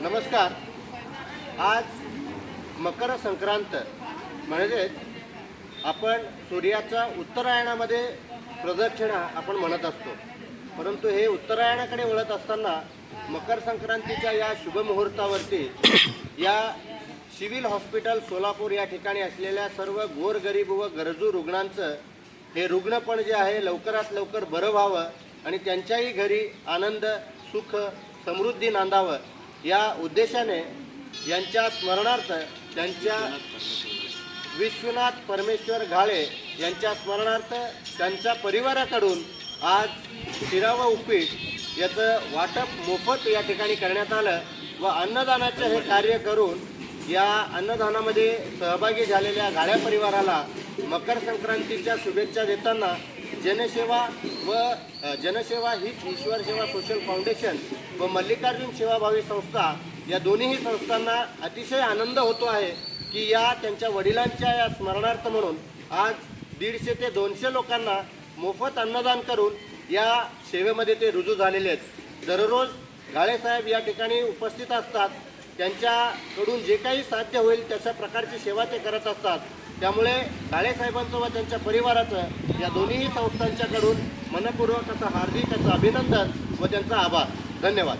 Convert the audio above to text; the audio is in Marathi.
नमस्कार. आज मकर संक्रांत म्हणजेच आपण सूर्याच्या उत्तरायणामध्ये प्रदक्षिणा आपण म्हणत असतो. परंतु हे उत्तरायणाकडे वळत असताना मकर संक्रांतीच्या या शुभमुहूर्तावरती या सिव्हिल हॉस्पिटल सोलापूर या ठिकाणी असलेल्या सर्व गोरगरीब व गरजू रुग्णांचं हे रुग्णपण जे आहे लवकरात लवकर बरं व्हावं आणि त्यांच्याही घरी आनंद सुख समृद्धी नांदावं या उद्देशाने यांच्या स्मरणार्थ त्यांच्या विश्वनाथ परमेश्वर घाळे यांच्या स्मरणार्थ त्यांच्या परिवाराकडून आज शिरा व उपीट याचं वाटप मोफत या ठिकाणी करण्यात आलं व अन्नदानाचं हे कार्य करून या अन्नदानामध्ये सहभागी झालेल्या गाड्या परिवाराला मकर संक्रांतीच्या शुभेच्छा देताना जनसेवा व जनसेवा हीच ईश्वर सेवा सोशल फाउंडेशन व मल्लिकार्जुन सेवाभावी संस्था या दोन्हीही संस्थांना अतिशय आनंद होतो आहे की या त्यांच्या वडिलांच्या या स्मरणार्थ म्हणून आज दीडशे ते दोनशे लोकांना मोफत अन्नदान करून या सेवेमध्ये ते रुजू झालेले आहेत. दररोज गाळेसाहेब या ठिकाणी उपस्थित असतात. त्यांच्याकडून जे काही साध्य होईल तशा प्रकारची सेवा ते करत असतात. त्यामुळे काळेसाहेबांचं व त्यांच्या परिवाराचं या दोन्ही संस्थांच्याकडून मनपूर्वक असं हार्दिक असं अभिनंदन व त्यांचा आभार. धन्यवाद.